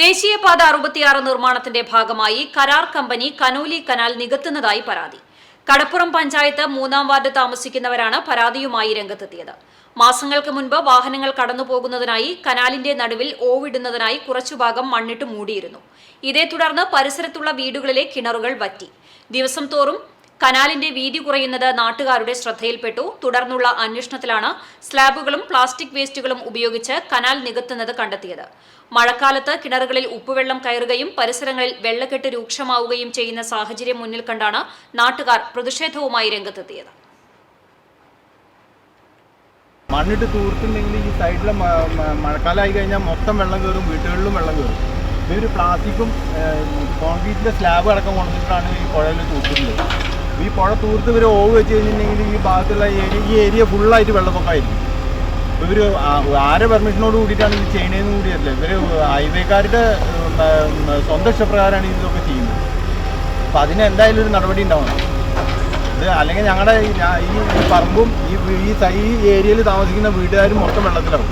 ദേശീയപാത അറുപത്തിയാറ് നിർമ്മാണത്തിന്റെ ഭാഗമായി കരാർ കമ്പനി കനോലി കനാൽ നികത്തുന്നതായി പരാതി. കടപ്പുറം പഞ്ചായത്ത് മൂന്നാം വാർഡ് താമസിക്കുന്നവരാണ് പരാതിയുമായി രംഗത്തെത്തിയത്. മാസങ്ങൾക്ക് മുൻപ് വാഹനങ്ങൾ കടന്നുപോകുന്നതിനായി കനാലിന്റെ നടുവിൽ ഓവിടുന്നതിനായി കുറച്ചുഭാഗം മണ്ണിട്ട് മൂടിയിരുന്നു. ഇതേ തുടർന്ന് പരിസരത്തുള്ള വീടുകളിലെ കിണറുകൾ വറ്റി. ദിവസം തോറും കനാലിന്റെ വീതി കുറയുന്നത് നാട്ടുകാരുടെ ശ്രദ്ധയിൽപ്പെട്ടു. തുടർന്നുള്ള അന്വേഷണത്തിലാണ് സ്ലാബുകളും പ്ലാസ്റ്റിക് വേസ്റ്റുകളും ഉപയോഗിച്ച് കനാൽ നികത്തുന്നത് കണ്ടെത്തിയത്. മഴക്കാലത്ത് കിണറുകളിൽ ഉപ്പുവെള്ളം കയറുകയും പരിസരങ്ങളിൽ വെള്ളക്കെട്ട് രൂക്ഷമാവുകയും ചെയ്യുന്ന സാഹചര്യം മുന്നിൽ കണ്ടാണ് നാട്ടുകാർ പ്രതിഷേധവുമായി രംഗത്തെത്തിയത്. മണ്ണിട്ട് തൂർത്തുണ്ടെങ്കിൽ ഈ സൈഡിലെ മഴക്കാലമായി കഴിഞ്ഞാൽ മൊത്തം വെള്ളം കയറും വീടുകളിലും വെള്ളം കയറും. ഇതൊരു പ്ലാസ്റ്റിക്കും കോൺക്രീറ്റിന്റെ സ്ലാബ് അടക്കം കൊണ്ടിട്ടാണ് ഈ പുഴയിൽ ഈ പുഴ തൂർത്ത് ഇവർ ഓവ് വെച്ച് കഴിഞ്ഞിട്ടുണ്ടെങ്കിൽ ഈ ഭാഗത്തുള്ള ഏരിയ ഈ ഏരിയ ഫുള്ളായിട്ട് വെള്ളപ്പൊക്കമായിരിക്കും. ഇവർ ആരെ പെർമിഷനോട് കൂടിയിട്ടാണ് ഇത് ചെയ്യണേന്ന് കൂടിയല്ല ഇവർ ഹൈവേക്കാരുടെ സ്വന്തം ഇഷ്ടപ്രകാരമാണ് ഇതൊക്കെ ചെയ്യുന്നത്. അപ്പം അതിന് എന്തായാലും ഒരു നടപടി ഉണ്ടാവണം. ഇത് അല്ലെങ്കിൽ ഞങ്ങളുടെ ഈ പറമ്പും ഈ ഈ ഏരിയയിൽ താമസിക്കുന്ന വീട്ടുകാരും മൊത്തം വെള്ളത്തിലാവും